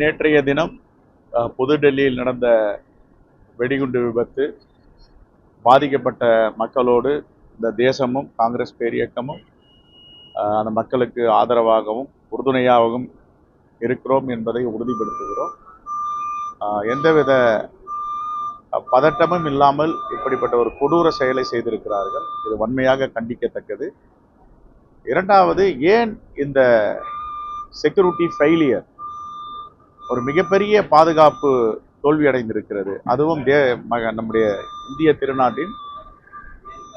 நேற்றைய தினம் புதுடெல்லியில் நடந்த வெடிகுண்டு விபத்து பாதிக்கப்பட்ட மக்களோடு இந்த தேசமும் காங்கிரஸ் பேரியக்கமும் அந்த மக்களுக்கு ஆதரவாகவும் உறுதுணையாகவும் இருக்கிறோம் என்பதை உறுதிப்படுத்துகிறோம். எந்தவித பதட்டமும் இல்லாமல் இப்படிப்பட்ட ஒரு கொடூர செயலை செய்திருக்கிறார்கள். இது வன்மையாக கண்டிக்கத்தக்கது. இரண்டாவது ஏன் இந்த செக்யூரிட்டி ஃபெயிலியர் ஒரு மிகப்பெரிய பாதுகாப்பு தோல்வி அடைந்திருக்கிறது. அதுவும் தே நம்முடைய இந்திய திருநாட்டின்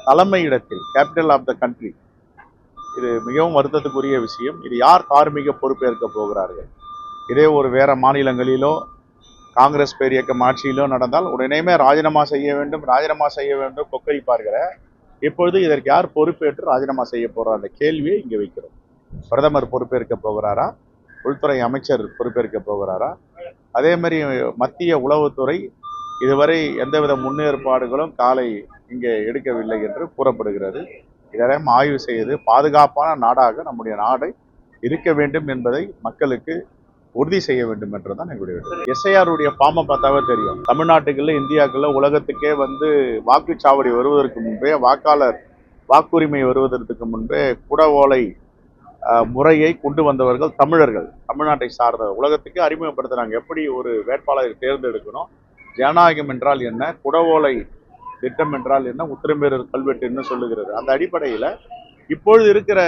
தலைமையிடத்தில் கேபிட்டல் ஆஃப் த கண்ட்ரி இது மிகவும் வருத்தத்துக்குரிய விஷயம். இது யார் தார்மீக பொறுப்பேற்க போகிறார்கள்? இதே ஒரு வேற மாநிலங்களிலோ காங்கிரஸ் பேரியக்கம் ஆட்சியிலோ நடந்தால் உடனேமே ராஜினாமா செய்ய வேண்டும் ராஜினாமா செய்ய வேண்டும் கொக்கரிப்பார்கள. இப்பொழுது இதற்கு யார் பொறுப்பேற்று ராஜினாமா செய்ய போகிறார் கேள்வியை இங்கே வைக்கிறோம். பிரதமர் பொறுப்பேற்க போகிறாரா? உள்துறை அமைச்சர் பொறுப்பேற்க போகிறாரா? அதே மாதிரி மத்திய உளவுத்துறை இதுவரை எந்தவித முன்னேற்பாடுகளும் காலை இங்கே எடுக்கவில்லை என்று கூறப்படுகிறது. இதெல்லாம் ஆய்வு செய்து பாதுகாப்பான நாடாக நம்முடைய நாடை இருக்க வேண்டும் என்பதை மக்களுக்கு உறுதி செய்ய வேண்டும் என்றுதான் எங்களுடைய எஸ்ஐஆருடைய பாம்பை பார்த்தாவே தெரியும். தமிழ்நாட்டுக்குள்ள இந்தியாக்குள்ள உலகத்துக்கே வந்து வாக்குச்சாவடி வருவதற்கு முன்பே வாக்காளர் வாக்குரிமை வருவதற்கு முன்பே குடவோலை முறையை கொண்டு வந்தவர்கள் தமிழர்கள். தமிழ்நாட்டை சார்ந்த உலகத்துக்கு அறிமுகப்படுத்துறாங்க. எப்படி ஒரு வேட்பாளரை தேர்ந்தெடுக்கணும்? ஜனநாயகம் என்றால் என்ன? குடவோலை திட்டம் என்றால் என்ன? உத்திரமேரர் கல்வெட்டு என்ன சொல்லுகிறது? அந்த அடிப்படையில் இப்பொழுது இருக்கிற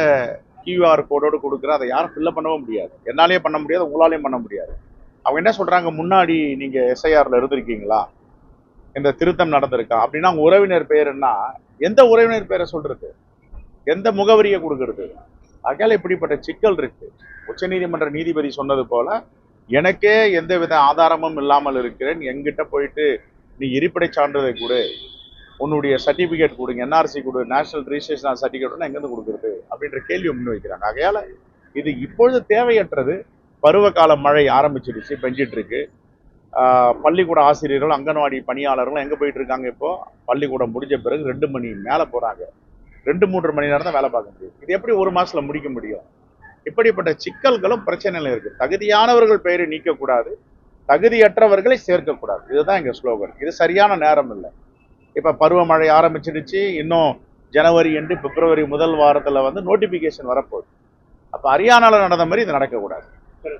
கியூஆர் கோடோடு கொடுக்குற அதை யாரும் ஃபில்லப் பண்ணவும் முடியாது. என்னாலேயே பண்ண முடியாது உங்களாலேயும் பண்ண முடியாது. அவங்க என்ன சொல்றாங்க? முன்னாடி நீங்க எஸ்ஐஆர்ல இருந்திருக்கீங்களா இந்த திருத்தம் நடந்திருக்கா? அப்படின்னா உங்க உறவினர் என்ன? எந்த உறவினர் பெயரை சொல்றது? எந்த முகவரியை கொடுக்கறது? ஆகையால இப்படிப்பட்ட சிக்கல் இருக்கு. உச்சநீதிமன்ற நீதிபதி சொன்னது போல எனக்கே எந்தவித ஆதாரமும் இல்லாமல் இருக்கிறேன். எங்கிட்ட போயிட்டு நீ இருப்பிடை சான்றிதழை கொடு. உன்னுடைய சர்டிபிகேட் கொடுங்க என்ஆர்சி கொடு நேஷனல் ரிஜிஸ்ட்ரேஷன் சர்டிஃபிகேட் எங்கேருந்து கொடுக்குறது? அப்படின்ற கேள்வி முன்வைக்கிறாங்க ஆகையால் இது இப்பொழுது தேவையற்றது. பருவகால மழை ஆரம்பிச்சிடுச்சு பெஞ்சிட்டு இருக்கு. பள்ளிக்கூட ஆசிரியர்கள் அங்கன்வாடி பணியாளர்களும் எங்கே போயிட்டு இருக்காங்க இப்போ? பள்ளிக்கூடம் முடிஞ்ச பிறகு ரெண்டு மணி மேலே போகிறாங்க ரெண்டு மூன்று மணி நேரம் தான் வேலை பார்க்க முடியும். இது எப்படி ஒரு மாசத்துல முடிக்க முடியும்? இப்படிப்பட்ட சிக்கல்களும் பிரச்சனைகளும் இருக்கு. தகுதியானவர்கள் பெயரை நீக்கக்கூடாது. தகுதியற்றவர்களை சேர்க்கக்கூடாது. இதுதான் எங்க ஸ்லோகன். இது சரியான நேரம் இல்லை. இப்ப பருவமழை ஆரம்பிச்சிடுச்சு. இன்னும் ஜனவரி என்று பிப்ரவரி முதல் வாரத்துல வந்து நோட்டிபிகேஷன் வரப்போகுது. அப்ப ஹரியானால நடந்த மாதிரி இது நடக்கக்கூடாது.